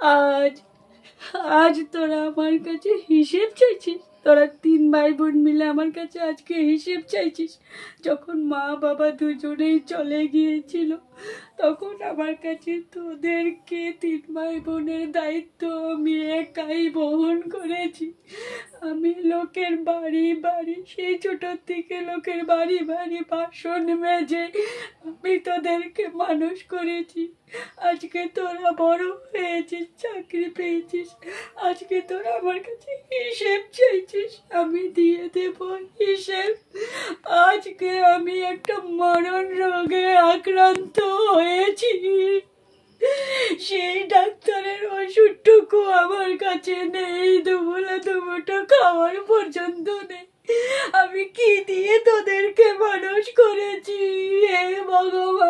আজ আজ তোরা আমার কাছে হিসেব চাইছিস? তোরা তিন ভাই বোন মিলে আমার কাছে আজকে হিসেব চাইছিস? যখন মা বাবা দুজনেই চলে গিয়েছিল, তখন আমার কাছে তোদেরকে তিন ভাই বোনের দায়িত্ব আমি একাই বহন করেছি। আমি লোকের বাড়ি বাড়ি, সেই ছোটোর থেকে লোকের বাড়ি বাড়ি বাসন মেজে আমি তোদেরকে মানুষ করেছি। আজকে তোরা বড় হয়েছিস, চাকরি পেয়েছিস। আজকে তোরা আমার কাছে হিসেব চাইছিস, আমি দিয়ে দেব হিসেব। আজকে আমি একটা মরণ রোগে আক্রান্ত হয়েছি। সেই ডাক্তারের ওষুধটুকু আমার কাছে নেই দুবেলা দুমুটো খাওয়ার পর্যন্ত নেই। আমি কি দিয়ে তোদেরকে মানুষ করেছি? হে ভগবান!